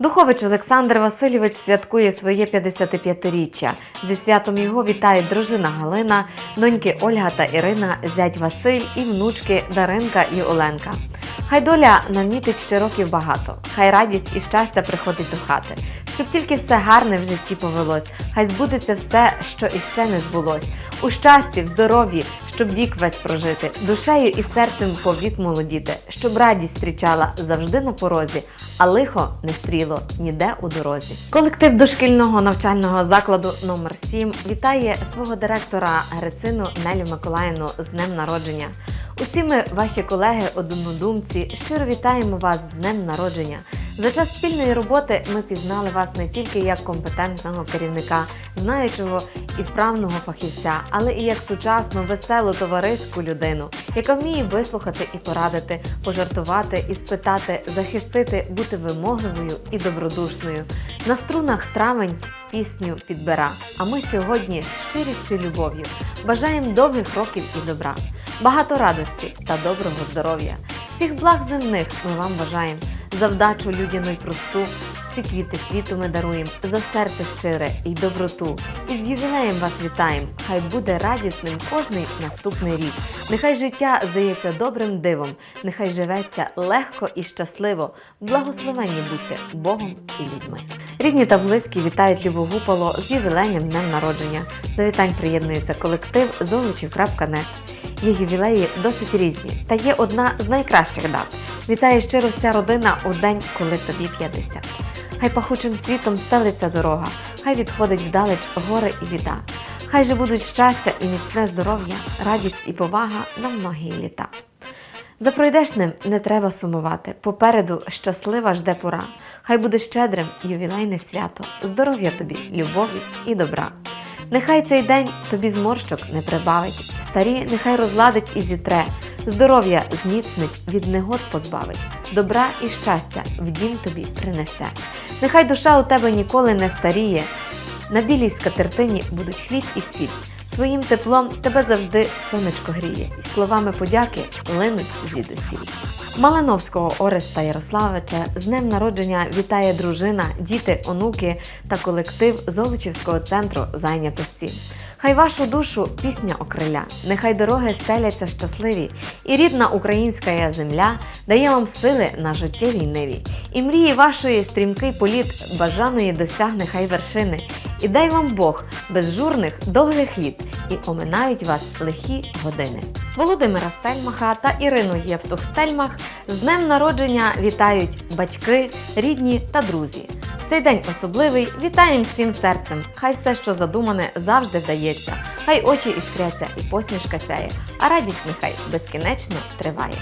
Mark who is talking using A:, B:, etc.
A: Духович Олександр Васильович святкує своє 55-річчя. Зі святом його вітають дружина Галина, доньки Ольга та Ірина, зять Василь і внучки Даринка і Оленка. Хай доля намітить ще років багато, хай радість і щастя приходить до хати, щоб тільки все гарне в житті повелось, хай збудеться все, що іще не збулось. У щасті, в здоров'ї, щоб вік весь прожити, душею і серцем повік молодіти, щоб радість зустрічала завжди на порозі, а лихо не стріло ніде у дорозі. Колектив дошкільного навчального закладу номер 7 вітає свого директора Грицину Нелю Миколаївну з днем народження. Усі ми, ваші колеги, однодумці, щиро вітаємо вас з днем народження. За час спільної роботи ми пізнали вас не тільки як компетентного керівника, знаючого і вправного фахівця, але і як сучасну, веселу товариську людину, яка вміє вислухати і порадити, пожартувати і спитати, захистити, бути вимогливою і добродушною. На струнах травень пісню підбира. А ми сьогодні з щирістю любов'ю бажаємо довгих років і добра, багато радості та доброго здоров'я. Всіх благ земних ми вам бажаємо. За вдачу людяну й просту, всі квіти світу ми даруємо, за серце щире і доброту. І з ювілеєм вас вітаємо. Хай буде радісним кожний наступний рік. Нехай життя здається добрим дивом, нехай живеться легко і щасливо. Благословенні будьте Богом і людьми. Рідні та близькі вітають Любу Гупало з ювілейним днем народження. До вітань приєднується колектив золочів.нет. Є ювілеї досить різні, та є одна з найкращих дат. Вітає щиро вся родина у день, коли тобі 50. Хай пахучим цвітом стелиться дорога, хай відходить вдалеч горе і біда. Хай же будуть щастя і міцне здоров'я, радість і повага на многі літа. За пройдешним не треба сумувати. Попереду щаслива жде пора. Хай буде щедрим ювілейне свято, здоров'я тобі, любові і добра. Нехай цей день тобі зморщок не прибавить, старі нехай розладить і зітре, здоров'я зміцнить, від негод позбавить, добра і щастя в дім тобі принесе. Нехай душа у тебе ніколи не старіє, на білій скатертині будуть хліб і сіль. Своїм теплом тебе завжди сонечко гріє, і словами подяки линуть звідусіль. Малиновського Ореста Ярославича з днем народження вітає дружина, діти, онуки та колектив Золочівського центру зайнятості. Хай вашу душу пісня окриля, нехай дороги стеляться щасливі, і рідна українська земля дає вам сили на життєвій ниві. І мрії вашої стрімкий політ бажаної досягне хай вершини. І дай вам Бог безжурних довгих літ, і оминають вас лихі години. Володимира Стельмаха та Ірину Євтух Стельмах з днем народження вітають батьки, рідні та друзі. Цей день особливий вітаємо всім серцем. Хай все, що задумане, завжди вдається. Хай очі іскряться і посмішка сяє, а радість нехай безкінечно триває.